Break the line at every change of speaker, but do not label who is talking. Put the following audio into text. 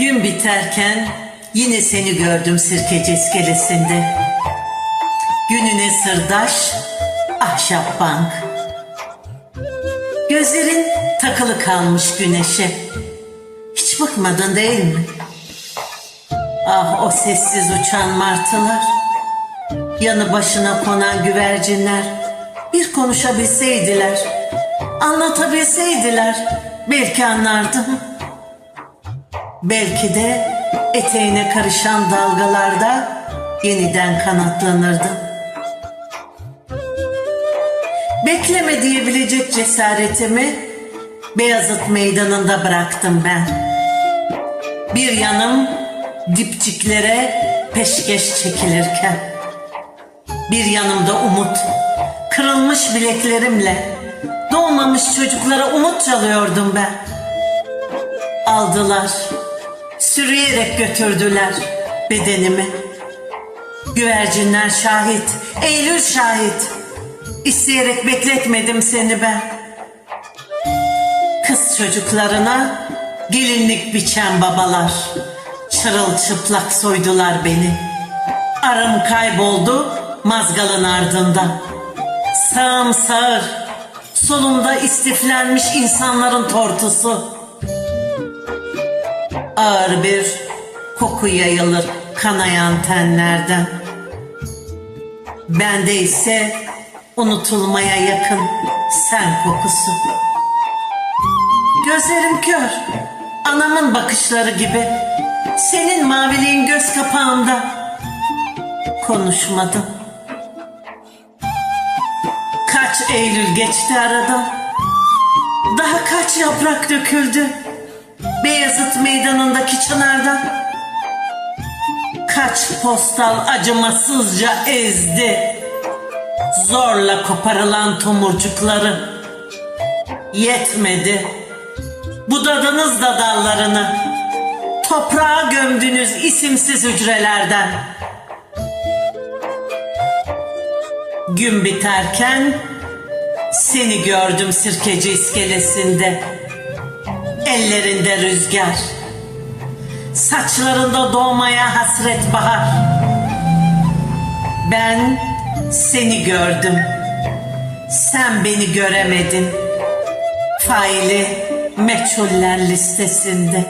Gün biterken yine seni gördüm sirkeci iskelesinde. Gününe sırdaş, ahşap bank. Gözlerin takılı kalmış güneşe. Hiç bıkmadın değil mi? Ah o sessiz uçan martılar. Yanı başına konan güvercinler. Bir konuşabilseydiler, anlatabilseydiler belki anlardım. Belki de eteğine karışan dalgalarda yeniden kanatlanırdım. Bekleme diyebilecek cesaretimi Beyazıt Meydanı'nda bıraktım ben. Bir yanım dipçiklere peşkeş çekilirken. Bir yanımda umut, kırılmış bileklerimle doğmamış çocuklara umut çalıyordum ben. Aldılar, sürüyerek götürdüler bedenimi. Güvercinler şahit, Eylül şahit. İsteyerek bekletmedim seni ben. Kız çocuklarına gelinlik biçen babalar. Çırılçıplak soydular beni. Arım kayboldu mazgalın ardında. Sağım sağır, solumda istiflenmiş insanların tortusu. Ağır bir koku yayılır kanayan tenlerden. Bende ise unutulmaya yakın sen kokusu. Gözlerim kör, anamın bakışları gibi. Senin maviliğin göz kapağında. Konuşmadım. Kaç Eylül geçti aradan. Daha kaç yaprak döküldü. Beyazıt meydanındaki çınardan. Kaç postal acımasızca ezdi. Zorla koparılan tomurcukları. Yetmedi. Budadınız da dallarını. Toprağa gömdünüz isimsiz hücrelerden. Gün biterken seni gördüm sirkeci iskelesinde. Ellerinde rüzgar. Saçlarında doğmaya hasret bahar. Ben seni gördüm. Sen beni göremedin. Faili meçhuller listesinde.